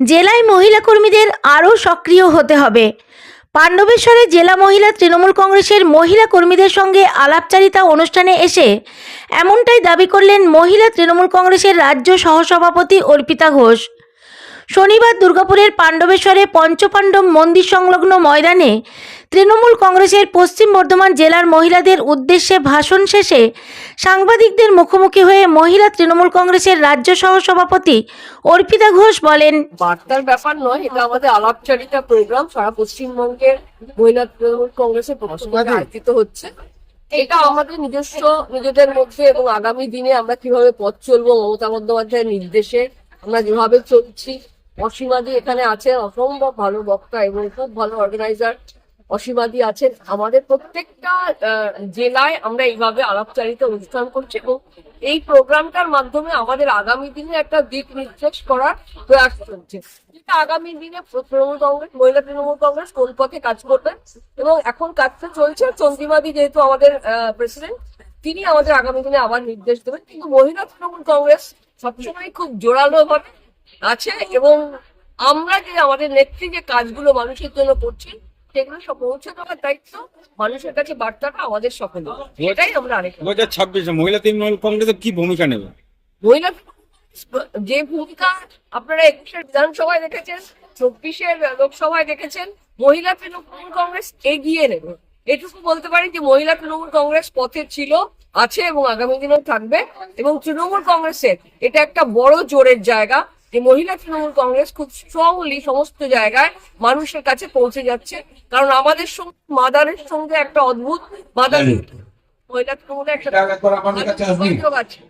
জেলায় মহিলা কর্মীদের আরও সক্রিয় হতে হবে। পাণ্ডবেশ্বরে জেলা মহিলা তৃণমূল কংগ্রেসের মহিলা কর্মীদের সঙ্গে আলাপচারিতা অনুষ্ঠানে এসে এমনটাই দাবি করলেন মহিলা তৃণমূল কংগ্রেসের রাজ্য সহসভাপতি অর্পিতা ঘোষ। শনিবার দুর্গাপুরের পাণ্ডবেশ্বরে পঞ্চপাণ্ডব মন্দির সংলগ্ন ময়দানে তৃণমূল কংগ্রেসের পশ্চিম বর্ধমান জেলার মহিলাদের উদ্দেশ্যে ভাষণ শেষে সাংবাদিকদের মুখোমুখি হয়ে মহিলা তৃণমূল কংগ্রেসের রাজ্য সহসভাপতি অর্পিতা ঘোষ বলেন বার্তার ব্যাপার নয় এটা আমাদের আলাপচারিতা প্রোগ্রাম সারা পশ্চিমবঙ্গের মহিলা তৃণমূল কংগ্রেসের আয়োজিত হচ্ছে। এটা আমাদের নিজস্ব নিজেদের মধ্যে এবং আগামী দিনে আমরা কীভাবে পথ চলবো মমতা বন্দ্যোপাধ্যায়ের নির্দেশে আমরা যেভাবে চলছি অসীমাদি এখানে আছেন, অসম্ভব ভালো বক্তা এবং খুব ভালো অর্গানাইজার অসীমাদি আছেন। আমাদের প্রত্যেকটা জেলায় আমরা এইভাবে আলাপচারিতা অনুষ্ঠান করছি এবং এই প্রোগ্রামটার মাধ্যমে আমাদের আগামী দিনে একটা দিক নির্দেশ করার প্রয়াস চলছে। যেটা আগামী দিনে তৃণমূল কংগ্রেস, মহিলা তৃণমূল কংগ্রেস কোন পথে কাজ করবে এবং এখন কাজটা চলছে। চন্দ্রিমাদি যেহেতু আমাদের প্রেসিডেন্ট তিনি আমাদের আগামী দিনে আবার নির্দেশ দেবেন। কিন্তু মহিলা তৃণমূল কংগ্রেস সবসময় খুব জোরালো ভাবে আছে এবং আমরা যে আমাদের নেত্রী যে কাজগুলো মানুষের জন্য করছেন সেগুলো সব পৌঁছে দেওয়ার দায়িত্ব মানুষের কাছে বার্তাটা আমাদের সকলে এটাই আমরা আরেক দু হাজার ছাব্বিশে মহিলা তৃণমূল কংগ্রেসের কি ভূমিকা নেবে? মহিলা যে ভূমিকা আপনারা একুশের বিধানসভায় দেখেছেন চব্বিশের লোকসভায় দেখেছেন মহিলা তৃণমূল কংগ্রেস এগিয়ে নেবে। এটুকু বলতে পারি যে মহিলা তৃণমূল কংগ্রেস পথে ছিল আছে এবং আগামী দিনেও থাকবে এবং তৃণমূল কংগ্রেসের এটা একটা বড় জোরের জায়গা। যে মহিলা তৃণমূল কংগ্রেস খুব স্ট্রংলি সমস্ত জায়গায় মানুষের কাছে পৌঁছে যাচ্ছে। কারণ আমাদের সঙ্গে মাদারের সঙ্গে একটা অদ্ভুত মাদার মহিলা তৃণমূলের একটা যোগাযোগ আছে।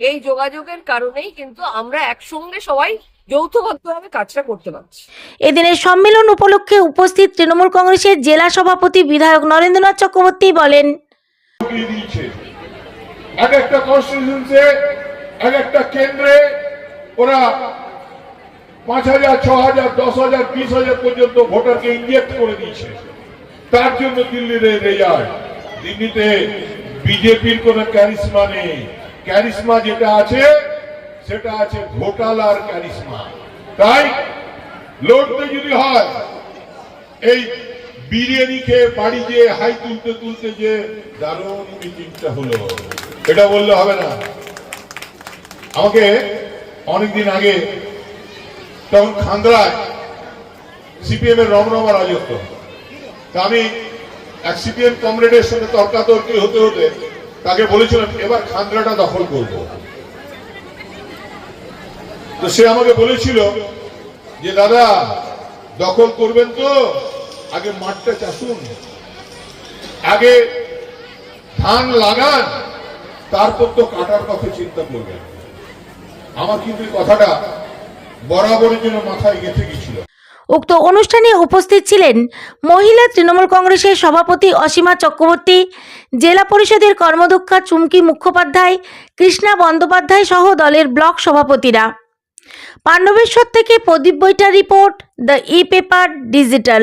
এই যোগাযোগের কারণেই কিন্তু আমরা একসঙ্গে সবাই যৌথবদ্ধভাবে কাজটা করতে পারছি। এদিনের সম্মেলন উপলক্ষে উপস্থিত তৃণমূল কংগ্রেসের জেলা সভাপতি বিধায়ক নরেন্দ্রনাথ চক্রবর্তী বলেন এক একটা কনস্টিটিউশনসে এক একটা কেন্দ্রে ওরা পাঁচ হাজার ছ হাজার, দশ হাজার, বিশ হাজার পর্যন্ত ভোটারকে ইনজেক্ট করে দিয়েছে। তার জন্য দিল্লির রেজাল্ট। দিল্লিতে বিজেপির কোন ক্যারিসমা নেই। ক্যারিসমা যেটা আছে, সেটা আছে ঘোটালার ক্যারিসমা তাই লড়তে যদি হয়, এই বিরিয়ানি খেয়ে বাড়ি যে হাই তুলতে তুলতে যে দারুণ মিটিংটা হলো, এটা বললে হবে না। আমাকে অনেকদিন আগে তখন খান্দ্রায় সিপিএম এর রমরমা রাজত্ব। আমি এক সিপিএম কমরেডের সঙ্গে তর্কাতর্কি হতে হতে তাকে বলেছিলাম, এবার খান্দ্রাটা দখল করব। তো সে আমাকে বলেছিল যে, দাদা, দখল করবেন তো, আগে মাঠটা চাষুন। আগে ধান লাগান, তারপর তো কাটার কথা চিন্তা করবেন। আমার কিন্তু কথাটা বরাবরের জন্য মাথায় গেঁথে গেছিল। উক্ত অনুষ্ঠানে উপস্থিত ছিলেন মহিলা তৃণমূল কংগ্রেসের সভাপতি অসীমা চক্রবর্তী, জেলা পরিষদের কর্মদক্ষা চুমকি মুখোপাধ্যায়, কৃষ্ণা বন্দ্যোপাধ্যায় সহ দলের ব্লক সভাপতিরা। পাণ্ডবেশ্বর থেকে Pradip Baitar report, the e paper, digital.